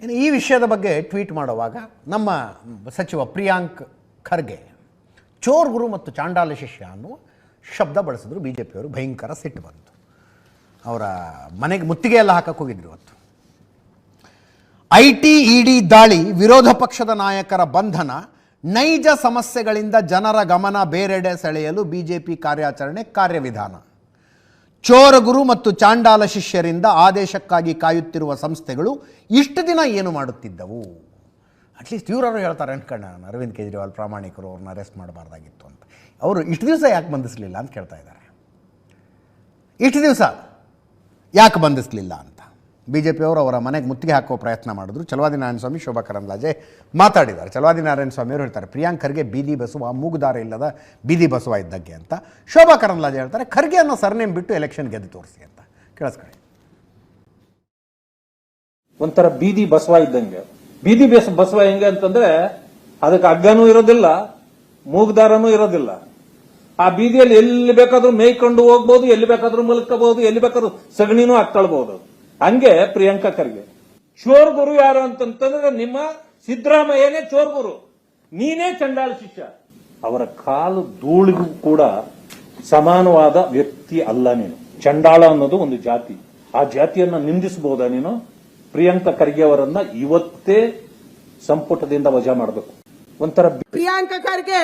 ಇನ್ನು ಈ ವಿಷಯದ ಬಗ್ಗೆ ಟ್ವೀಟ್ ಮಾಡುವಾಗ ನಮ್ಮ ಸಚಿವ ಪ್ರಿಯಾಂಕ್ ಖರ್ಗೆ ಚೋರ್ ಗುರು ಮತ್ತು ಚಾಂಡಾಲ ಶಿಷ್ಯ ಅನ್ನುವ ಶಬ್ದ ಬಳಸಿದ್ರು ಬಿ ಜೆ ಪಿಯವರು ಭಯಂಕರ ಸಿಟ್ಟು ಬಂತು. ಅವರ ಮನೆಗೆ ಮುತ್ತಿಗೆ ಎಲ್ಲ ಹಾಕಕ್ಕೆ ಹೋಗಿದ್ರು ಇವತ್ತು. ಐ ಟಿ ಇಡಿ ದಾಳಿ, ವಿರೋಧ ಪಕ್ಷದ ನಾಯಕರ ಬಂಧನ, ನೈಜ ಸಮಸ್ಯೆಗಳಿಂದ ಜನರ ಗಮನ ಬೇರೆಡೆ ಸೆಳೆಯಲು ಬಿಜೆಪಿ ಕಾರ್ಯಾಚರಣೆ ಕಾರ್ಯವಿಧಾನ. ಚೋರಗುರು ಮತ್ತು ಚಾಂಡಾಲ ಶಿಷ್ಯರಿಂದ ಆದೇಶಕ್ಕಾಗಿ ಕಾಯುತ್ತಿರುವ ಸಂಸ್ಥೆಗಳು ಇಷ್ಟು ದಿನ ಏನು ಮಾಡುತ್ತಿದ್ದವು? ಅಟ್ಲೀಸ್ಟ್ ಇವರಾರು ಹೇಳ್ತಾರೆ ಅನ್ಕಣ್ಣ ನಾನು ಅರವಿಂದ್ ಕೇಜ್ರಿವಾಲ್ ಪ್ರಾಮಾಣಿಕರು, ಅವ್ರನ್ನ ಅರೆಸ್ಟ್ ಮಾಡಬಾರ್ದಾಗಿತ್ತು ಅಂತ. ಅವರು ಇಷ್ಟು ದಿವಸ ಯಾಕೆ ಬಂಧಿಸಲಿಲ್ಲ ಅಂತ ಕೇಳ್ತಾ ಇದ್ದಾರೆ. ಇಷ್ಟು ದಿವಸ ಯಾಕೆ ಬಂಧಿಸಲಿಲ್ಲ ಅಂತ? ಬಿ ಜೆ ಪಿಯವರು ಅವರ ಮನೆಗೆ ಮುತ್ತಿಗೆ ಹಾಕೋ ಪ್ರಯತ್ನ ಮಾಡಿದ್ರು. ಚಲವಾದಿ ನಾರಾಯಣ ಸ್ವಾಮಿ ಶೋಭಾ ಕರಂದ್ಲಾಜೆ ಮಾತಾಡಿದ್ದಾರೆ. ಚಲವಾದಿ ನಾರಾಯಣ ಸ್ವಾಮಿ ಅವರು ಹೇಳ್ತಾರೆ, ಪ್ರಿಯಾಂಕ್ ಖರ್ಗೆ ಬೀದಿ ಬಸವ, ಮೂಗುದಾರ ಇಲ್ಲದ ಬೀದಿ ಬಸವ ಇದ್ದಕ್ಕೆ ಅಂತ. ಶೋಭಾ ಕರಂದ್ಲಾಜೆ ಹೇಳ್ತಾರೆ ಖರ್ಗೆ ಅನ್ನೋ ಸರ್ನೇಮ್ ಬಿಟ್ಟು ಎಲೆಕ್ಷನ್ ಗೆದ್ದು ತೋರಿಸಿ ಅಂತ. ಕೇಳಿಸ್ಕೊಳ್ಳಿ. ಒಂಥರ ಬೀದಿ ಬಸವ ಇದ್ದಂಗೆ. ಬೀದಿ ಬೇಸ, ಬಸವ ಹೆಂಗೆ ಅಂತಂದ್ರೆ, ಅದಕ್ಕೆ ಹಗ್ಗನೂ ಇರೋದಿಲ್ಲ, ಮೂಗ್ದಾರನೂ ಇರೋದಿಲ್ಲ. ಆ ಬೀದಿಯಲ್ಲಿ ಎಲ್ಲಿ ಬೇಕಾದ್ರೂ ಮೇಯ್ಕೊಂಡು ಹೋಗ್ಬೋದು, ಎಲ್ಲಿ ಬೇಕಾದ್ರೂ ಮಲ್ಕೋಬಹುದು ಎಲ್ಲಿ ಬೇಕಾದ್ರೂ ಸಗಣಿನೂ ಹಾಕೊಳ್ಬಹುದು ಹಂಗೆ ಪ್ರಿಯಾಂಕಾ ಖರ್ಗೆ. ಚೋರ್ ಗುರು ಯಾರು ಅಂತಂತಂದ್ರೆ ನಿಮ್ಮ ಸಿದ್ದರಾಮಯ್ಯನೇ ಚೋರ್ ಗುರು. ನೀನೇ ಚಂಡಾಳ ಶಿಷ್ಯ. ಅವರ ಕಾಲು ಧೂಳಿಗೂ ಕೂಡ ಸಮಾನವಾದ ವ್ಯಕ್ತಿ ಅಲ್ಲ ನೀನು. ಚಂಡಾಳ ಅನ್ನೋದು ಒಂದು ಜಾತಿ. ಆ ಜಾತಿಯನ್ನ ನಿಂದಿಸಬಹುದಾ ನೀನು? ಪ್ರಿಯಾಂಕಾ ಖರ್ಗೆ ಅವರನ್ನ ಇವತ್ತೇ ಸಂಪುಟದಿಂದ ವಜಾ ಮಾಡಬೇಕು. ಒಂಥರ ಪ್ರಿಯಾಂಕ ಖರ್ಗೆ,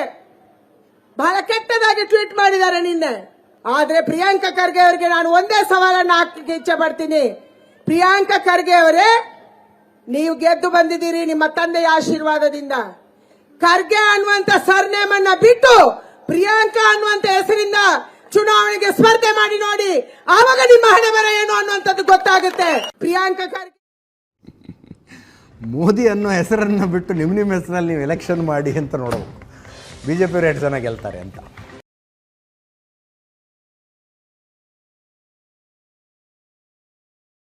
ಬಹಳ ಕೆಟ್ಟದಾಗಿ ಟ್ವೀಟ್ ಮಾಡಿದ್ದಾರೆ ನಿನ್ನೆ. ಆದ್ರೆ ಪ್ರಿಯಾಂಕ ಖರ್ಗೆ ಅವರಿಗೆ ನಾನು ಒಂದೇ ಸವಾಲನ್ನು ಹಾಕಲಿಕ್ಕೆ ಇಚ್ಛೆ ಪಡ್ತೀನಿ. ಪ್ರಿಯಾಂಕ ಖರ್ಗೆ ಅವರೇ, ನೀವು ಗೆದ್ದು ಬಂದಿದ್ದೀರಿ ನಿಮ್ಮ ತಂದೆಯ ಆಶೀರ್ವಾದದಿಂದ. ಖರ್ಗೆ ಅನ್ನುವಂತ ಸರ್ನೇಮ್ ಅನ್ನ ಬಿಟ್ಟು ಪ್ರಿಯಾಂಕಾ ಅನ್ನುವಂತ ಹೆಸರಿಂದ ಚುನಾವಣೆಗೆ ಸ್ಪರ್ಧೆ ಮಾಡಿ ನೋಡಿ, ಆವಾಗ ನಿಮ್ಮ ಹಣೆ ಬರ ಏನು ಅನ್ನುವಂಥದ್ದು ಗೊತ್ತಾಗುತ್ತೆ. ಪ್ರಿಯಾಂಕ ಖರ್ಗೆ ಮೋದಿ ಅನ್ನೋ ಹೆಸರನ್ನು ಬಿಟ್ಟು ನಿಮ್ಮ ನಿಮ್ಮ ಹೆಸರಲ್ಲಿ ನೀವು ಎಲೆಕ್ಷನ್ ಮಾಡಿ ಅಂತ ನೋಡಬೇಕು. ಬಿ ಜೆ ಪಿಯವರು ಎಷ್ಟು ಜನ ಗೆಲ್ತಾರೆ ಅಂತ.